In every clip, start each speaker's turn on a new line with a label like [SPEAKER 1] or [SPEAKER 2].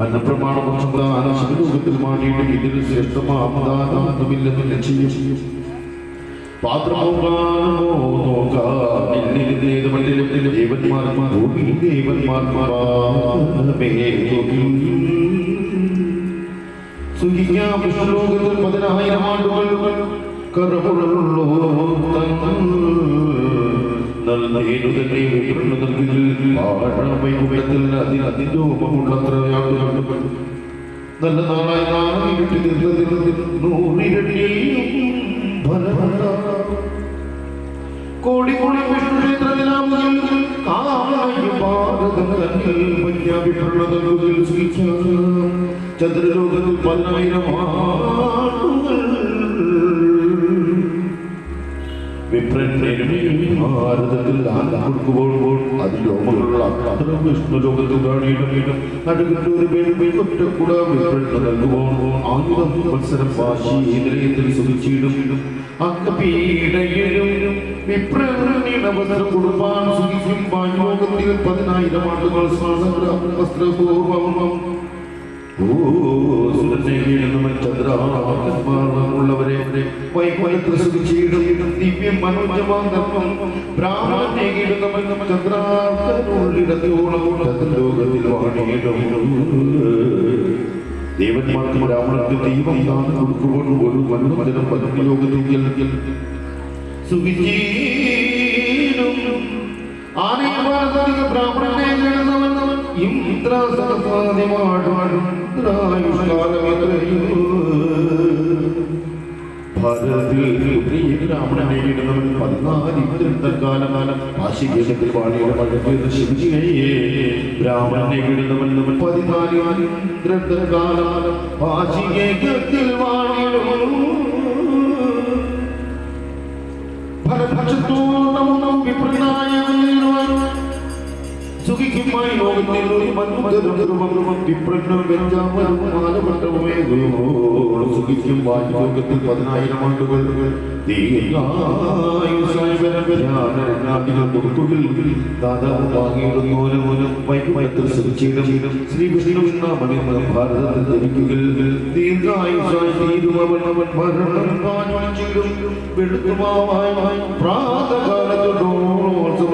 [SPEAKER 1] അന്നപ്രമാണത്തിൽ മാറിയിട്ട് ഇതിന് ശ്രേഷ്ഠമാമതാനമില്ലെന്ന് നിശ്ചയം പാത്രമോ നോക്കാനില്ലേതുമല്ലിലും ദേവന്മാർമാ ഭൂമി ദേവന്മാർമാർ സുഖിക്കാം വിഷ്ണുലോകത്തിൽ പതിനായിരം ആണ്ടുകൾ കറപുഴലുള്ളോ നൽകേനു അതിന് അതിരോപമുള്ളത്രയാണ്ടുകൾ നല്ല നാളായി നാളെ വിട്ടു തീർത്തതിൽ നൂറിരട്ടിയും ഫലമല്ല കോടി കോടി വിഷ്ണു ക്ഷേത്രത്തിലാവുകയും കാളയും ഭാരതം തന്നിൽ പഞ്ചാബിട്ടുള്ളതിൽ ചന്ദ്രലോകത്തിൽ പതിനായിരം ആണ്ടുകൾ ഭാരതത്തിൽ ദാനം കൊടുക്കുമ്പോൾ അതിൽ ലോകമുള്ള അത്ര വിഷ്ണു ലോകത്തിൽ കാണിയിടും നടുകിട്ട് ഒരു പെൺപെൺ ഒറ്റക്കൂട. വിപ്രന് നൽകുമ്പോൾ ആയുധം മത്സരം വാശി ഇന്ദ്രിയത്തിൽ സുഖിച്ചിടും. അക്കപീഡയിലും കൊടുപ്പാൻ സുഖിക്കും. വായുലോകത്തിൽ പതിനായിരം ആണ്ടുകൾ വസ്ത്രപൂർവം ചന്ദ്രാകന്മാരുള്ളവരെ വൈകുന്നേരത്തിൽ സുഖിച്ചിടും ദിവ്യം മനോജമാന്തം ബ്രാഹ്മണേകിടുന്നവൻ ചന്ദ്രാകനുള്ളിടത്തോളം ചന്ദ്രലോകത്തിൽ വാണിയിടും ദേവന്മാർക്കും ബ്രാഹ്മണർക്ക് ദൈവം ദാനം കൊടുക്കുമ്പോൾ ഒരു മനുമജനം പരമയോഗത്തിൽ സുഖിച്ചീനും ആനയവാദത്തിക ബ്രാഹ്മണനെ നേടുന്നവൻ ഇന്ദ്ര സഹസ്രാദിമാടും ഭാരതത്തിൽ വാണിയുടെ ഫലഭക്ഷത്തോളം വിപ്രനായ സുഖിക്കുമായി ലോകത്തിൽ ഒരു മന്മദുർഗം വിപ്രണം വെഞ്ചാമലും മാലമണ്ഡപമേ ഗുരുവോട് സുഖിക്കും വായുലോകത്തിൽ പതിനായിരം ആണ്ടുകൾ ശ്രീകൃഷ്ണ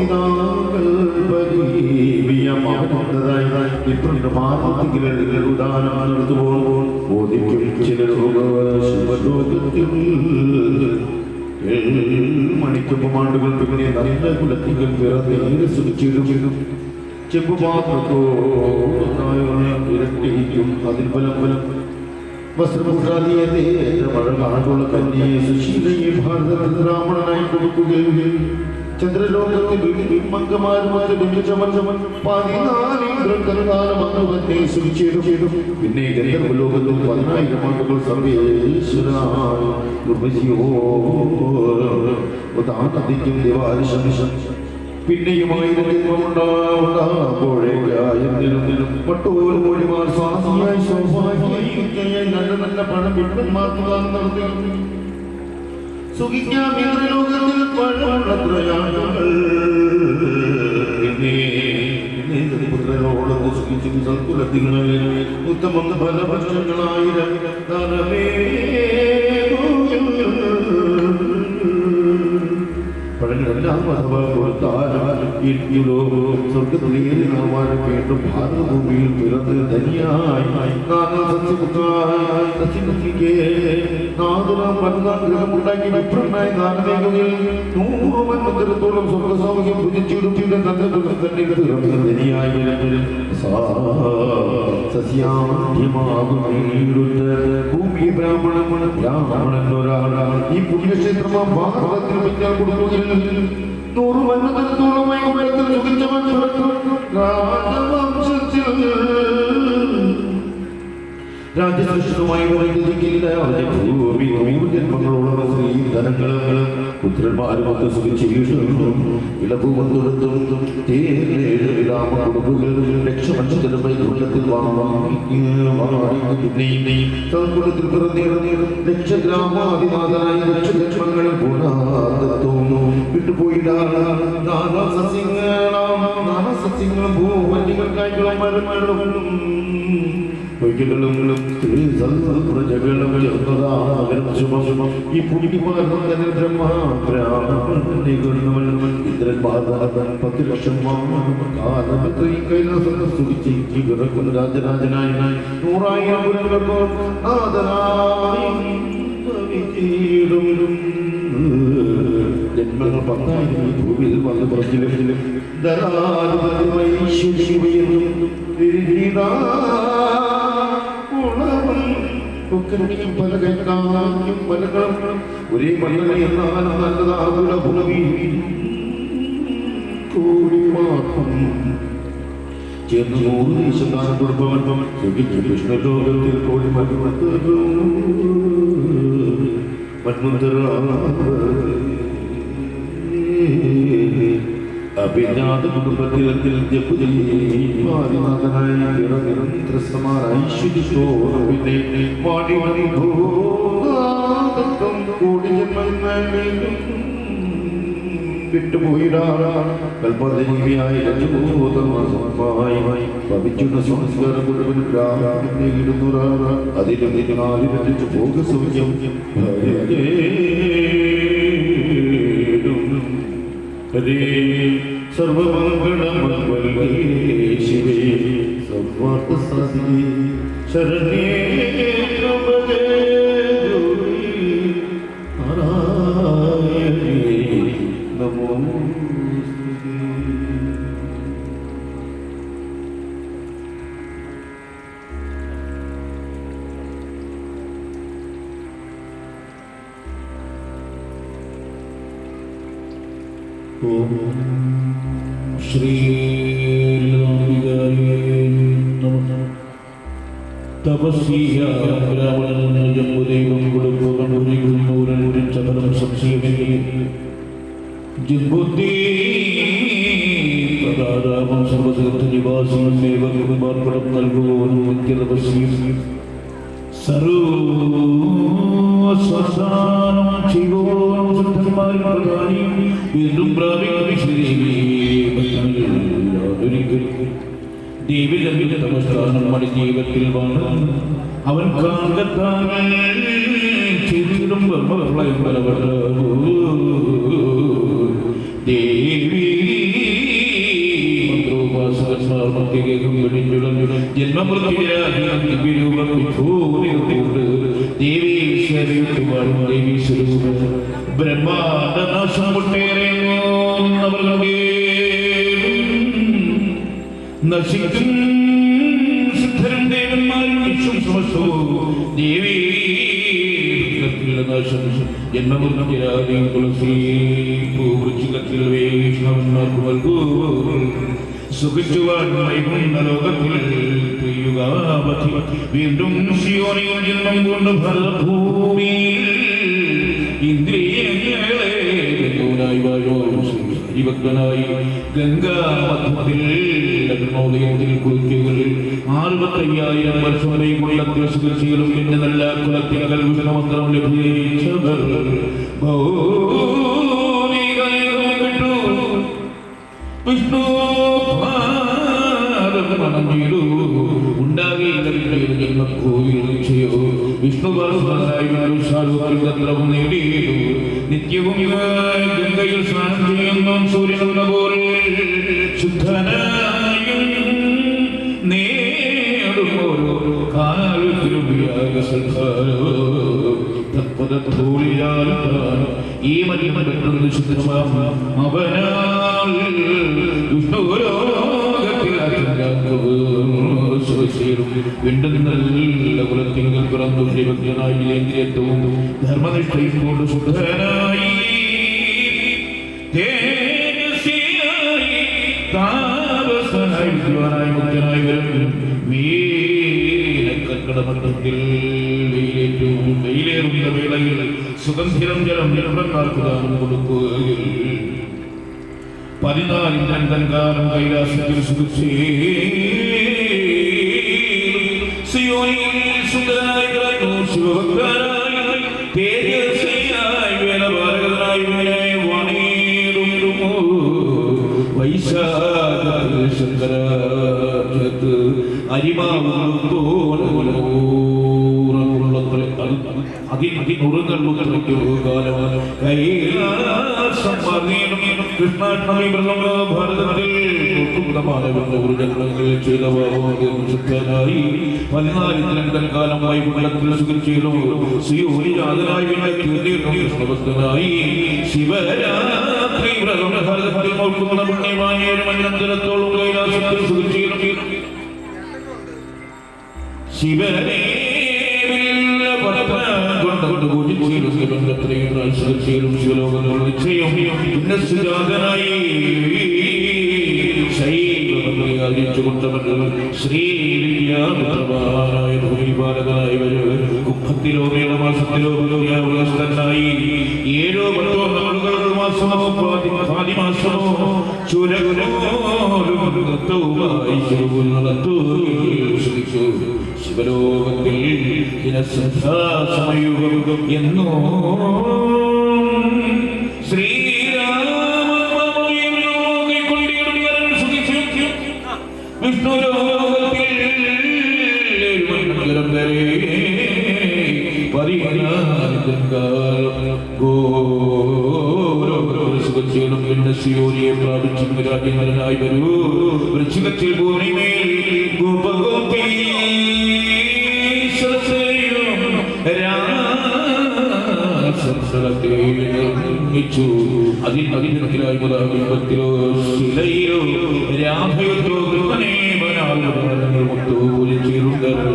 [SPEAKER 1] നൂറ് മന്നതരങ്ങൊരു ദുഷ്ടലോകത്തിൽ മാണിയുടെ നക്ഷത്രത്തിലായ ഇറങ്ങിക്കും അതിഫലം മണിക്കൊപ്പമാണ്ടുകൾ പിന്നെ നല്ല കുലത്തികൾ പിറന്നേര് സുഖിച്ചിടും ചെമ്പുപാത്രത്തോ ഇരട്ടിക്കും അതിൽ ഫലം ഫലം വസ്ത്രപുഷാദിയെ മഴ കാണുള്ള കന്യയെ സുശീലയെ ഭാരതത്തിൽ ബ്രാഹ്മണനായി കൊടുക്കുകയും ചന്ദ്രലോകത്തിൽ ബിംബങ്കമാരുമായി ബിംബിച്ചമൻ പതിനാലിന്ദ്രകാലം അന്നുവന്നെ സുഖിച്ചിടും പിന്നെ ഗന്ധർവലോകത്തിൽ പതിനായിരം സർവേശ്വരനായി നിർവഹിയോ ഉദാഹരണത്തിക്കും ദേവാദിശം പിന്നെയും ആയിരത്തിലും പട്ടോലും മൊഴിമാർ സ്വാമിയായി സൗഭാഗ്യായി നല്ല നല്ല പണം വിട്ടന്മാർക്ക് നടത്തി. സുഖിക്കാം ഇന്ദ്രലോകത്തിൽ പഴമുള്ളത്രയാളുകൾ പുത്രനോളം സുഖിച്ചും സൽക്കുലത്തിങ്ങളിൽ ഉത്തമം ഫലഭക്ഷങ്ങളായിരം ദാനമേ പഴങ്ങളെല്ലാം അഥവാ കൊടുത്താലും സ്വർഗത്തിലേറി നാമാൻ വീണ്ടും ഭാരതഭൂമിയിൽ പിറന്ന് ധനിയായി ഉണ്ടാക്കി വിപ്രനായി നാനദേവയിൽ നൂറ് മന്മന്ദിരത്തോളം സ്വർഗസൗഖ്യം ഭുജിച്ചിടും തന്നെ തന്നെ ധനിയായി ഭൂമി ബ്രാഹ്മണൻ ബ്രാഹ്മണൻ ഒരാളാണ്. ഈ പുണ്യക്ഷേത്രമാ ഭാരതത്തിൽ പിന്നാൽ കൊടുക്കുകയിൽ നൂറ് മന്മന്ദിരത്തോളമായി গোবিন্দ বন্ধু রাজ বংশ വരുന്നിരിക്കില്ല അവന്റെ ഭൂമി ജന്മങ്ങളോളം സ്ത്രീധനങ്ങളും പുത്രന്മാരുമൊക്കെ സുഖിച്ച് വീഴുന്നു ഇളഭൂമം തൊടുത്തും തേരേഴ് വിരാമ കൊടുക്കുകൾ ലക്ഷമക്ഷത്തിന് വൈകുണ്ഠത്തിൽ വാങ്ങിക്കുളത്തിൽ പിറന്നേറും ലക്ഷഗ്രാമാതിനാഥനായി ലക്ഷലക്ഷങ്ങളിൽ ഗുണാതത്വം വിട്ടുപോയിടാണ് നാനാ സസ്യങ്ങളാം നാനാ സസ്യങ്ങളും ഭൂവന്യങ്ങൾ കായ്കളും മരങ്ങളും ചേർന്നതാകരം ശുഭം ഈ ലക്ഷം. ജന്മങ്ങൾ പത്തായിരം ഭൂമിയിൽ വന്ന് പുറത്തിലും. ധരാധിപതിയും പല കൈക്കാലും പലകളും ഒരേ മണ്ണിനെ എന്നാലും നല്ലതാകുല ഭൂമി. കൂടി മാറും ചേർന്ന് നൂറ് സുഖിച്ചു കൃഷ്ണലോകത്തിൽ കോടി മുഴുവൻ കുടുംബത്തിൽ അതിലും രചിച്ചു ഭോഗസൗഖ്യം ഹരേ സർവമംഗളമംഗളേ ശിവേ സർവാർത്ഥ സാധികേ ശരണേ
[SPEAKER 2] സർവസാനം ചെയ്യുവാനും ശുദ്ധന്മാരും പ്രധാനിയും വീണ്ടും പ്രാപിക്കും ദൈവജന്യ നമസ്കാരം മണി ജീവിതത്തിൽ വന്നു അവൻ കാന്തത്താങ്ങൾ ചെയ്തിടും പ്രളയം ബലപ്പെട്ടു ദേവി മന്ത്രോപാസകന്മാർ മധ്യകേകം വെടിഞ്ഞുടഞ്ഞുടൻ ജന്മമൃത്യുരൂപം വിഭൂതിയുണ്ട് ബ്രഹ്മാണ്ട നാശം കൊട്ടേറെ നശിക്കും. സിദ്ധരും ദേവന്മാരും വിശ്വം സമസ്തോ. ദേവീ നാശം. ജന്മമൃത്യുരാദി തുളസി പൂവൃച്ചികത്തിൽ വൈഷ്ണവന്മാർക്ക് നൽകൂ. സുഖിച്ചുവാൻ വൈകുന്ന ലോകത്തിൽ വീണ്ടും ശിയോനിയും ജന്മം കൊണ്ട് ഫലഭൂമി ഇന്ദ്രിയങ്ങളെ ഗംഗൂനായി വാഴോ ഭക്തനായി ഗംഗാമധ്യത്തിൽ ലഗ്നോദയത്തിൽ കുളിക്കുകളിൽ അറുപത്തയ്യായിരം വർഷം വരെയുള്ള ദിവസകൃഷികളും പിന്നെ നല്ല കുലത്തിങ്കൽ വിഷ്ണുമന്ത്രം ലഭിച്ചവർ വിഷ്ണു മണഞ്ഞിടൂ കോവിൽ കോയിൽ വിഷ്ണു പരസ്പരം നേടിയിടൂ നിത്യവും ഗംഗയിൽ സ്നാനം ചെയ്യുന്നു സൂര്യനുള്ള പോലെ ശുദ്ധനായും നേടും ഓരോ കാലത്തിലും ഈ മലിമറ്റുന്നത് ശുദ്ധമാം അവനാൽ വിഷ്ണുലോകത്തിൽ വീണ്ടും നല്ല കുലത്തിങ്കൽ പിറന്നു ശ്രീഭക്തനായി ഇന്ദ്രിയത്വവും ധർമ്മനിഷ്ഠയിൽ കൊണ്ട് ശുദ്ധനായി താപസനായി വിദ്വാനായി മുക്തനായി വരും വീരക്കടമ പ്രപഞ്ചത്തിൽ വെയിലേറ്റവും. വെയിലേറുന്ന വേളയിൽ സുഗന്ധിരം ജലം ജലപ്രക്കാർക്ക് ദാനം കൊടുക്കുകയിൽ. പതിനാലിന്ദ്രൻ തൻകാലം കൈലാസത്തിൽ സുഖിച്ചേ. സിയോനിൽ സുന്ദരനായി കിടന്നു ശിവഭക്തനായി തേജസ്വിയായി വേലപാലകനായി വിനയ വണീടുമിടുമോ വൈശാഖത്തിൽ ശങ്കരാചത്ത് അരിമാവുള്ളത്ര ഭാരതത്തിൽ ചെയ്ത ശുദ്ധനായി പതിനാലിരണ്ടൻ കാലമായി കുണ്ടത്തിൽ സുഖിച്ചിരുന്നു ശിവരാത്രി കൊണ്ടു പൂജിച്ചിരുന്നു ശിവന്റെ പ്രാവശ്യം ശിവലോകത്തോട് നിശ്ചയം. ഉന്നസുജാതനായി ശ്രീവിദ്യാമിത്രവാനായ ഭൂമിപാലകനായി വരും കുംഭത്തിലോ മേളമാസത്തിലോ പുലോയായി ഏഴോ പത്തോ നാളുകൾ മാസമോ പാതി പാതി മാസമോ ശിവപുനത്തു ശിവലോകത്തിൽ സമയുഗം എന്നോ സിയോനിയെ പ്രാപിച്ചു രാജ്യങ്ങളായി വരൂ. വൃശ്ചികത്തിൽ ഭൂമിമേൽ നിർമ്മിച്ചു അതിൽ അതിനത്തിലായി ബിംബത്തിലോ ശിലയിലോ രാധയോ കൃപനെ പോലിച്ചിരുണ്ട് ഗോ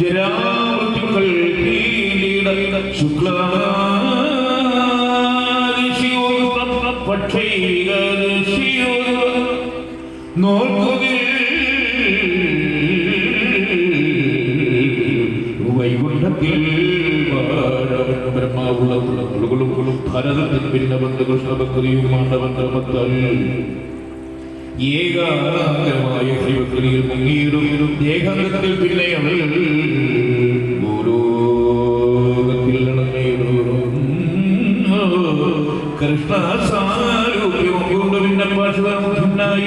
[SPEAKER 2] ജരാമൃത്യുക്കൾ ശുക്ല വൈകുണ്ഠത്തിൽ ബ്രഹ്മാവുള്ള ഭരതത്തിൽ പിന്നെ ബന്ധ കൃഷ്ണഭക്തിയും മാണ്ഡവന്ധമത്താൽ ഏകാഗ്രമായ ഹരിഭക്തിയിൽ മുങ്ങിയിടും ഏകാന്തത്തിൽ പിന്നെ അവൾ ഭൂലോകത്തിൽ നടന്നിടും കൃഷ്ണ സാരൂപ്യം കൊണ്ട് പിന്നെ പാർശ്വനായി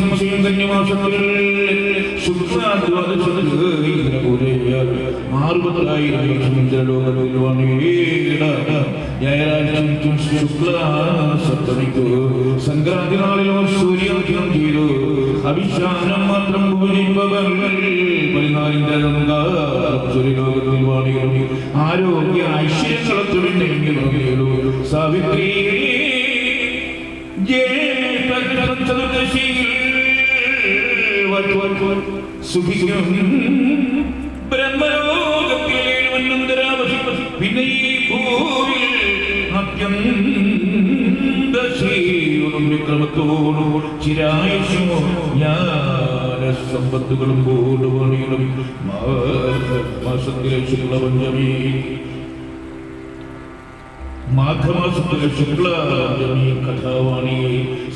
[SPEAKER 2] സംശയം കന്യമാസത്തിൽ ആറുപത്തിലായിരം വർഷം ഇന്ദ്രലോകത്തിൽ ഞായറാഴ്ച ശുക്ല സപ്തമിക്ക്. സംക്രാന്തി നാളിലോ സൂര്യോദയം ചെയ്തു. അഭിഷാനം മാത്രം പൂജിപ്പവർ പതിനാലിന്റെ സൂര്യലോകത്തിൽ വാണികളും ആരോഗ്യ ഐശ്വര്യങ്ങളൊത്തുണ്ടെങ്കിലും സാവിത്രി സുഖിക്കും ബ്രഹ്മലോകത്തിൽ പിന്നെ ഈ അത്യന്തശീലും വിക്രമത്തോടും ചിരായുഷമോ ജ്ഞാന സമ്പത്തുകളും കൂടുപണികളും മാസത്തിലെ ശുക്ലപഞ്ചമി. മാഘമാസത്തിലെ ശുക്ലപഞ്ചമി കഥാവാണി.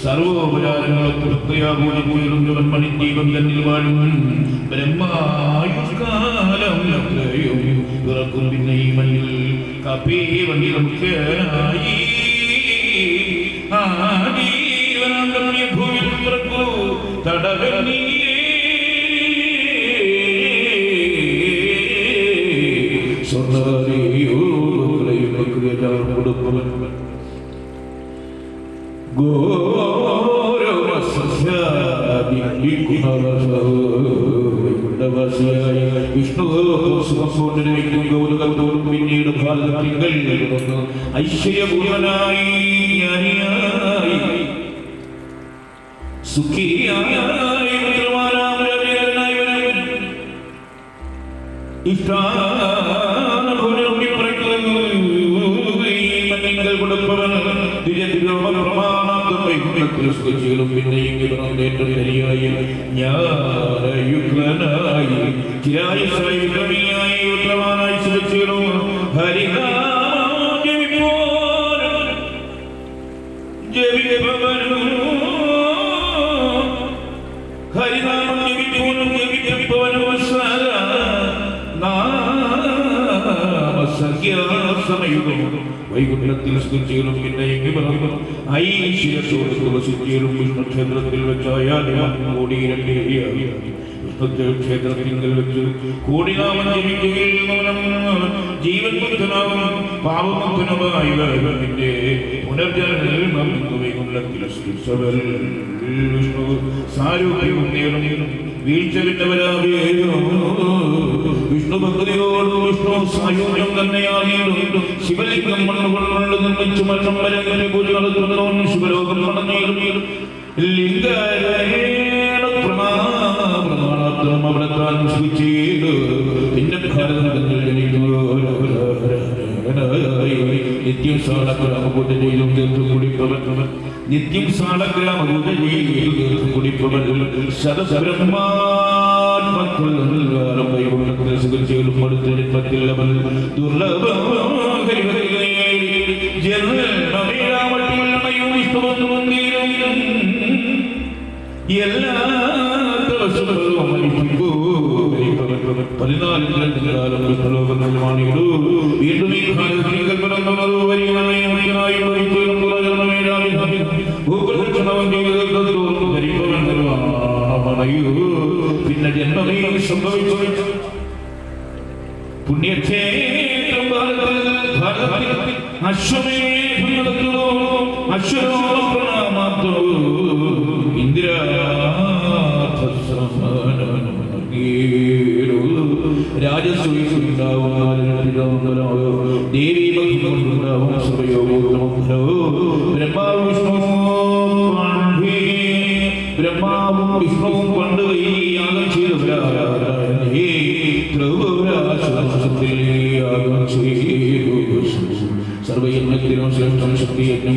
[SPEAKER 2] സർവോപചാരങ്ങളും തൃപ്തയാകൂടിയിരുന്നവൻ ദീപം തന്നിൽ വാഴും ബ്രഹ്മായുഷ്കാലം പിറക്കും പിന്നെ ഈ മണ്ണിൽ കപേ വണ്ടിൽ മുഖ്യനായി ആദീവനാന്തരമ്യ ഭൂമിയിൽ പിറക്കൂ വൈകുണ്ഠവാസിയായ വിഷ്ണു സ്കച്ചികളും പിന്നെയും ഉത്തരവാനായി സ്കച്ചികളും ഹരിനാമം ജപിപ്പോരും ഹരിനാമം ജപിപ്പോനും ജപിച്ചപ്പോനും സമയവും വൈകുണ്ഠത്തിൽ സ്തുതികളും പിന്നെ ഐശ്വര്യത്തോട് തുളസിച്ചിലും വിഷ്ണുക്ഷേത്രത്തിൽ വെച്ചായാലും കോടിയിരട്ടിയായി ക്ഷേത്രത്തിൽ വെച്ച് കോടിനാമം ജപിക്കുകയും ജീവൻ മുക്തനാവും പാപമുക്തനുമായി വരുന്നതിന്റെ പുനർജന്മം വൈകുണ്ഠത്തിൽ സൃഷ്ടവർ വിഷ്ണു വീഴ്ച വിട്ടവരാകെ വിഷ്ണു ഭക്തിയോടും വിഷ്ണു സായുജ്യം ശിവലിംഗം മണ്ണുകൊണ്ടുള്ള നിർമ്മിച്ചു മരണം വരെ പൂജ നടത്തുന്നവൻ ശിവലോകം നടന്നേറും നിത്യം സാളഗ്രാമപൂജ ചെയ്തും തീർത്തും കുടിപ്പവൻ നിത്യം സാളഗ്രാമപൂജ ചെയ്തും തീർത്തും കുടിപ്പവൻ ശതബ്രഹ്മാത്മക്കളും വൈകുണ്ഠത്തിൽ സുഖിച്ചുകളും അടുത്ത അവൻ ദുർലഭം ജന്മമേരാമട്ടിയും എല്ലാ ദിവസവും വീണ്ടും ഈ ഭാരതത്തിൽ പിറന്നവരോ വരികനായി വരികനായി വരികയും പുറജന്മമേരായി ഭൂപ്രദക്ഷിണവും ചെയ്തത് പിന്നെ ജന്മമേ സംഭവിച്ചു പുണ്യക്ഷേത്രം ഭാരതത്തിൽ അശ്വമേധം നടത്തുന്നു അശ്വരോളം പ്രണാമാത്തോ. ബ്രഹ്മാവ് വിഷ്ണുവും ഈ യാഗം ചെയ്തു സർവയജ്ഞത്തിനും ശ്രേഷ്ഠം ശക്തിയജ്ഞം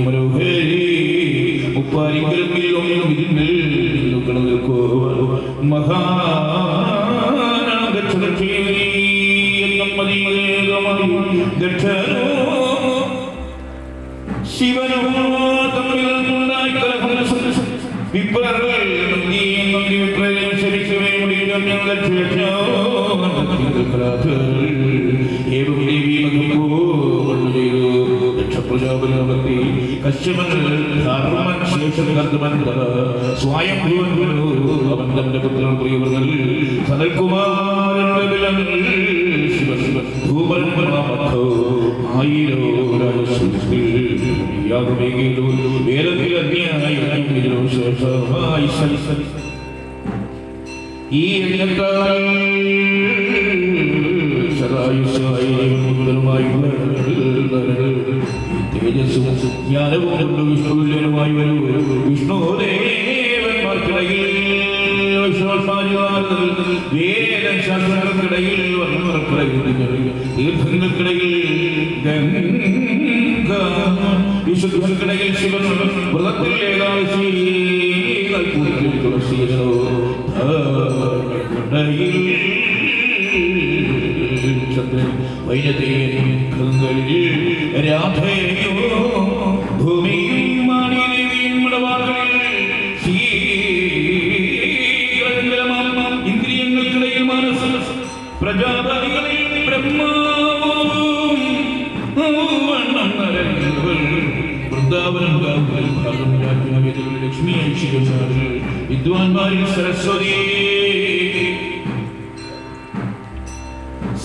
[SPEAKER 2] മുപ്പാരിക്കലും ഒന്നും ഇതിന്മേൽ നിൽക്കോ മഹാദക്ഷണോ ശിവനോ തമ്മിൽ ഉണ്ടായി കലഹം വിപ്രകൾ വിപ്രയം ശരിക്കുമേ മുടിയും ഞങ്ങൾ ഏവം ദേവി മകമ്പോ ചെയ്തു രക്ഷപ്രജാപനവത്തി കശ്യപൻ ധർമ്മൻ ശേഷം കർമ്മൻ സ്വയം അവൻ തന്റെ പുത്രൻ പ്രിയവൃതൽ സനൽകുമാരൻ ശിവ ശിവ മഹാമഖോ ആയിരോ രാജസൃഷ്ടി യാഗമേകിലോ ശേഷമായി സൽസൽ ഈ യജ്ഞത്താൽ സദായുസ്സായി തേജസ്സും ജ്ഞാനവും കൊണ്ട് വിഷ്ണുല്യനുമായി വരൂ വിഷ്ണുദേവന്മാർക്കിടയിൽ വേദശാസ്ത്രങ്ങൾക്കിടയിൽ വർണങ്ങൾക്കിടയിൽ തീർത്ഥങ്ങൾക്കിടയിൽ ഗംഗ വിശുദ്ധർക്കിടയിൽ ശിവൻ വ്രതത്തിൽ ഏകാദശി തുളസിയോ വൈനതീയങ്ങളിൽ രാധയോ വിദ്വാൻമാരിൽ സരസ്വതി.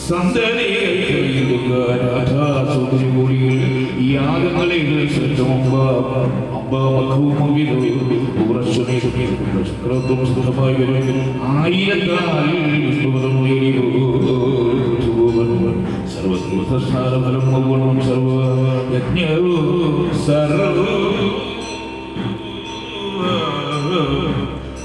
[SPEAKER 2] സർവ ഈ സർവ സജീവനായി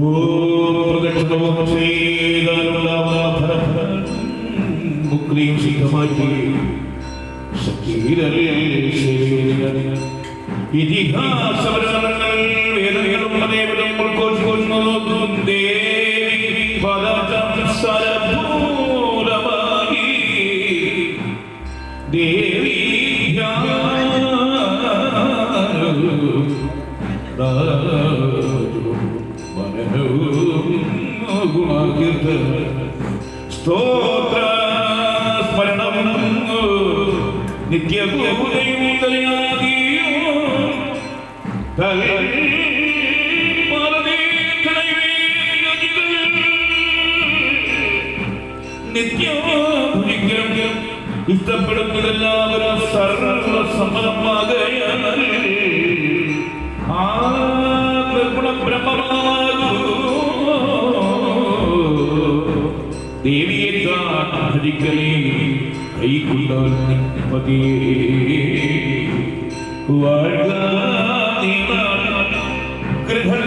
[SPEAKER 2] പ്രദക്ഷിണവും ഫലം മുക്തിയും സിദ്ധമാക്കി ഇതിഹാസപുരാണങ്ങൾ വേദങ്ങളും അതേപരം ഉൾക്കൊള്ളുന്നതും ദേവി പദസരഭൂരമായി ദേവി സ്തോത്ര സ്മരണം നിത്യഭൂതയും ദയാദിയോ നിത്യം ഇഷ്ടപ്പെടുന്നതെല്ലാവരും സർവ സമ്മതമാകയാൽ ആ നിർഗുണ ബ്രഹ്മമാകൂ ദേവിയെ ഭരിക്കലേ കൈകൊണ്ടാൽ പതിയേ വാഴ്ക